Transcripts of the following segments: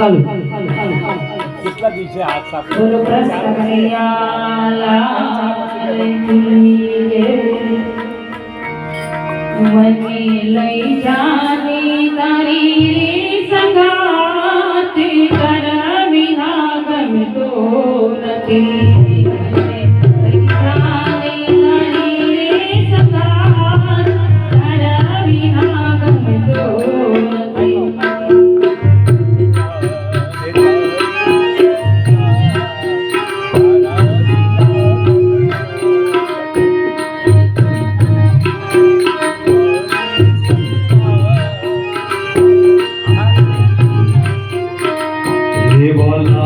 ચાલુ. કેટલા દિવસે હાથ સાફ બોલો કૃષ્ણ કનૈયાલાલ કી લઈ જાની તારી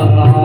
了。